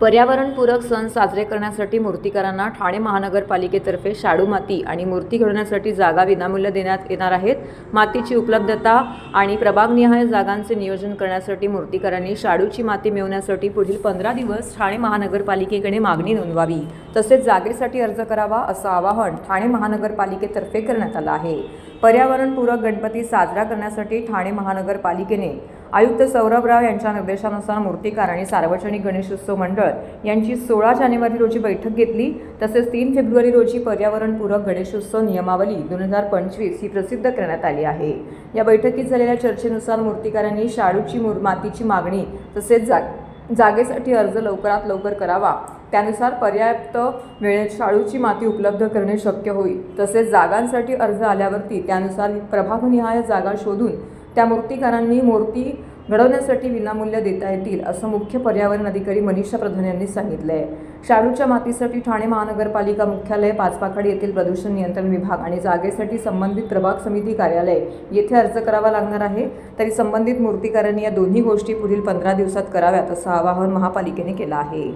पर्यावरणपूरक सण साजरे करण्यासाठी मूर्तिकारांना ठाणे महानगरपालिकेतर्फे शाडू माती आणि मूर्ती घडवण्यासाठी जागा विनामूल्य देण्यात येणार आहेत. मातीची उपलब्धता आणि प्रभागनिहाय जागांचे नियोजन करण्यासाठी मूर्तीकारांनी शाडूची माती मिळवण्यासाठी पुढील पंधरा दिवस ठाणे महानगरपालिकेकडे मागणी नोंदवावी. तसेच जागेसाठी अर्ज करावा असं आवाहन ठाणे महानगरपालिकेतर्फे करण्यात आलं आहे. पर्यावरणपूरक गणपती साजरा करण्यासाठी ठाणे महानगरपालिकेने आयुक्त सौरभ राव यांच्या निर्देशानुसार मूर्तिकार आणि सार्वजनिक गणेशोत्सव मंडळ यांची सोळा जानेवारी रोजी बैठक घेतली. तसेच तीन फेब्रुवारी रोजी पर्यावरणपूरक गणेशोत्सव नियमावली दोन हजार पंचवीस ही प्रसिद्ध करण्यात आली आहे. या बैठकीत झालेल्या चर्चेनुसार मूर्तिकारांनी शाळूची मूर मातीची मागणी तसेच जा जागेसाठी अर्ज लवकरात लवकर करावा. त्यानुसार पर्याप्त वेळेत शाळूची माती उपलब्ध करणे शक्य होईल. तसेच जागांसाठी अर्ज आल्यावरती त्यानुसार प्रभागनिहाय जागा शोधून त्या मूर्तिकारांनी मूर्ती घडवण्यासाठी विनामूल्य देता येतील असं मुख्य पर्यावरण अधिकारी मनीषा प्रधान यांनी सांगितलं आहे शाडूच्या मातीसाठी ठाणे महानगरपालिका मुख्यालय पाचपाखाडी येथील प्रदूषण नियंत्रण विभाग आणि जागेसाठी संबंधित प्रभाग समिती कार्यालय येथे अर्ज करावा लागणार आहे. तरी संबंधित मूर्तीकारांनी या दोन्ही गोष्टी पुढील पंधरा दिवसात कराव्यात असं आवाहन महापालिकेने केलं आहे.